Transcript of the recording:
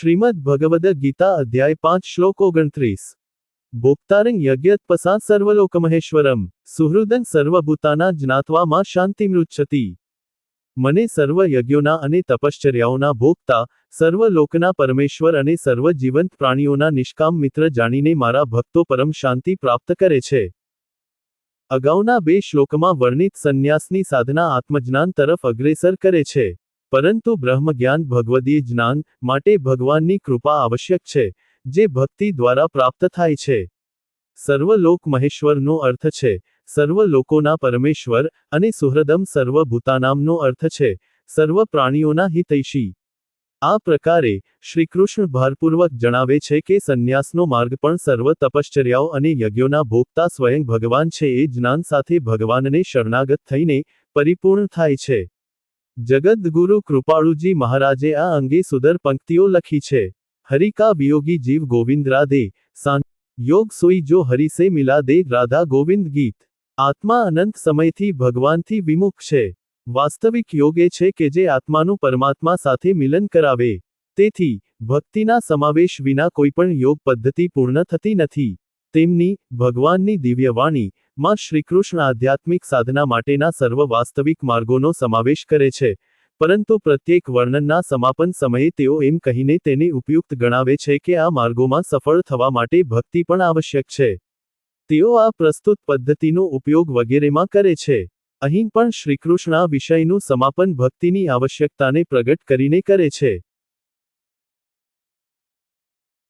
શ્રીમદ ભગવદ ગીતા અધ્યાય પાંચ, શ્લોક ઓગણત્રીસ. ભોક્તારં યજ્ઞત્પસા સર્વલોકમહેશ્વરમ સુહૃદન સર્વભૂતાના જ્ઞાતવામાં માં શાંતિમૃચ્છતિ. મને સર્વ યજ્ઞોના અને તપશ્ચર્યાઓના ભોગતા સર્વલોકના પરમેશ્વર અને સર્વ જીવંત પ્રાણીઓના નિષ્કામ મિત્ર જાણીને મારા ભક્તો પરમ શાંતિ પ્રાપ્ત કરે છે. અગાઉના બે શ્લોકમાં વર્ણિત સંન્યાસની સાધના આત્મજ્ઞાન તરફ અગ્રેસર કરે છે. પરંતુ બ્રહ્મજ્ઞાન ભગવદીય જ્ઞાન માટે ભગવાનની કૃપા આવશ્યક છે, જે ભક્તિ દ્વારા પ્રાપ્ત થાય છે. સર્વલોક મહેશ્વરનો અર્થ છે સર્વ લોકોના પરમેશ્વર અને સુહૃદમ સર્વ ભૂતાનામનો અર્થ છે, સર્વ પ્રાણીઓના હિતૈષી. આ પ્રકારે શ્રીકૃષ્ણ ભારપૂર્વક જણાવે છે કે સંન્યાસનો માર્ગ પણ સર્વ તપશ્ચર્યાઓ અને યજ્ઞોના ભોગતા સ્વયં ભગવાન છે એ જ્ઞાન સાથે ભગવાનને શરણાગત થઈને પરિપૂર્ણ થાય છે. જગદગુરુ કૃપાળુજી મહારાજે આ અંગે સુદર પંક્તિઓ લખી છે. હરિકા વિયોગી જીવ ગોવિંદ રાધે યોગ સોઈ જો હરિસે મિલા દે, રાધા ગોવિંદ ગીત. આત્મા અનંત સમયથી ભગવાનથી વિમુખ છે. વાસ્તવિક યોગ એ છે કે જે આત્માનું પરમાત્મા સાથે મિલન કરાવે. તેથી, ભક્તિના સમાવેશ વિના કોઈપણ યોગ પદ્ધતિ પૂર્ણ થતી નથી. તેમની ભગવાનની દિવ્ય વાણી માં શ્રીકૃષ્ણ આધ્યાત્મિક સાધના માટેના સર્વ વાસ્તવિક માર્ગોનો સમાવેશ કરે છે, પરંતુ પ્રત્યેક વર્ણનના સમાપન સમયે તેઓ એમ કહીને તેને ઉપયુક્ત ગણાવે છે કે આ માર્ગોમાં સફળ થવા માટે ભક્તિ પણ આવશ્યક છે. તેઓ આ પ્રસ્તુત પદ્ધતિનો ઉપયોગ વગેરેમાં કરે છે. અહીં પણ શ્રીકૃષ્ણ આ વિષયનું સમાપન ભક્તિની આવશ્યકતાને પ્રગટ કરીને કરે છે.